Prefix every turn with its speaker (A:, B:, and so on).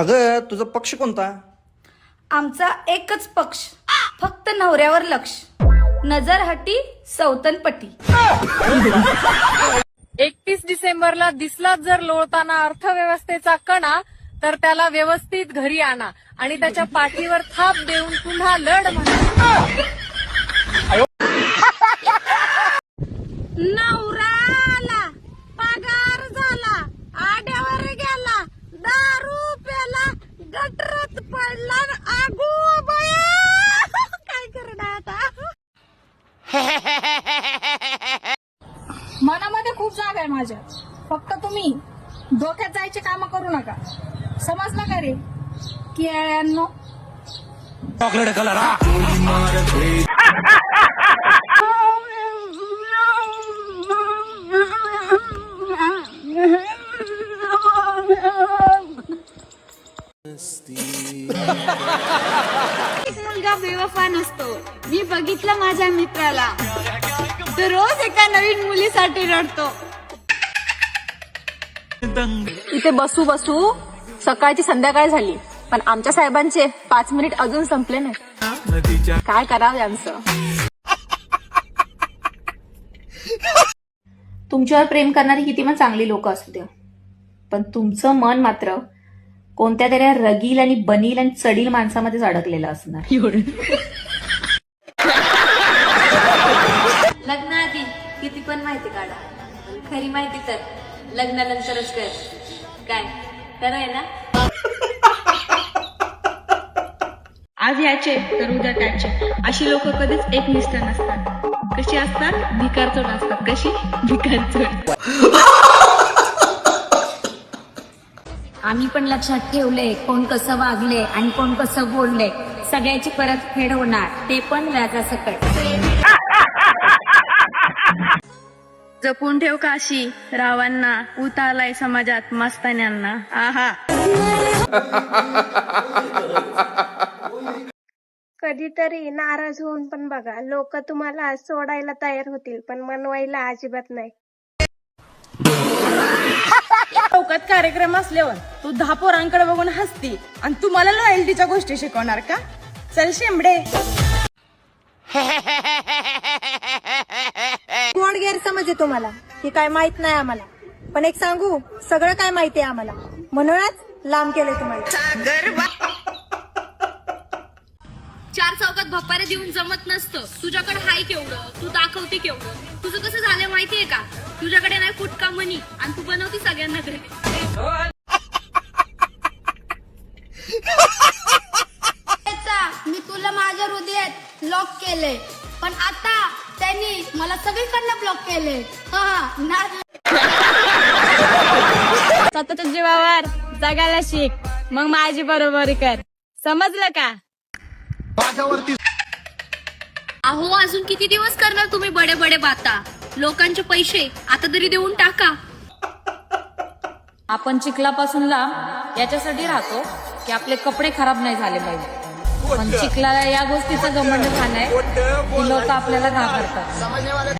A: अगं तुझा पक्ष कोणता?
B: आमचा एकच पक्ष. फक्त नवऱ्यावर लक्ष. नजर हटी सौतनपटी.
C: एकतीस डिसेंबरला दिसला जर लोळताना अर्थव्यवस्थेचा कणा तर त्याला व्यवस्थित घरी आणा. आणि त्याच्या पाठीवर थाप देऊन पुन्हा लढ म्हणा.
D: मनामध्ये खूप जाग आहे माझ्या. फक्त तुम्ही डोक्यात जायचे काम करू नका. समजलं का रे केळ्यांनो
B: एक इतका बेवफा नसतो मी बघितलं माझ्या मित्राला. तो रोज एका नवीन मुलीसाठी रडतो.
E: इथे बसू बसू. सकाळची संध्याकाळ झाली. पण आमच्या साहेबांचे पाच मिनिट अजून संपले नाही काय करावं यांचं?
F: तुमच्यावर प्रेम करणारी किती पण चांगली लोक असू द्या. पण तुमचं मन मात्र कोणत्या तरी रगील आणि बनील आणि चडील माणसामध्येच अडकलेलं असणार.
G: लग्नाआधी किती पण माहिती काढा. खरी माहिती तर लग्नानंतरच कर काय? खरं आहे ना?
H: आज याचे तर उद्या त्याचे. अशी लोक कधीच एकनिष्ठ नसतात. कशी असतात? भिकारचोट असतात. कशी? भिकारचोट
G: आम्ही पण लक्षात ठेवले कोण कसं वागले आणि कोण कसं बोलले. सगळ्याची परत फेड होणार ते पण व्याजासकट
H: जपून ठेव काशी रावांना उतारलाय समाजात मस्तान्यांना. आहा.
I: कधीतरी नाराज होऊन पण बघा लोक तुम्हाला सोडायला तयार होतील पण मनवायला अजिबात नाही.
C: कार्यक्रम असल्यावर तू दहा पोरांकडे बघून हसती आणि तू मला लॉयल्टीच्या गोष्टी शिकवणार का? चल शेंबडे.
D: कोण गैरसमज आहे तुम्हाला? हे काय माहीत नाही आम्हाला. पण एक सांगू सगळं काय माहिती आहे आम्हाला. म्हणूनच लांब केले तुम्हाला.
G: चार चौकात भप्पारे देऊन जमत नसतं. तुझ्याकडे हाय केवढं? तू दाखवते केवढं? तुझं कसं झालं माहितीये का? तुझ्याकडे नाही फुटका मनी आणि तू बनवती सगळ्यांना घरी.
B: मी तुला माझ्या हृदयात लॉक केले पण आता त्यांनी मला सगळीकडनं ब्लॉक केले
C: स्वतःच्या जीवावर जगायला शिक. मग माझी बरोबरी कर. समजलं का?
G: अहो अजून किती दिवस करणार तुम्ही बडे बडे बाता? लोकांचे पैसे आता तरी देऊन टाका.
E: आपण चिखलापासून लांब याच्यासाठी राहतो की आपले कपडे खराब नाही झाले पाहिजे. पण चिखलाला या गोष्टीचं गमंड खाणं आहे की लोक आपल्याला घाबरतात.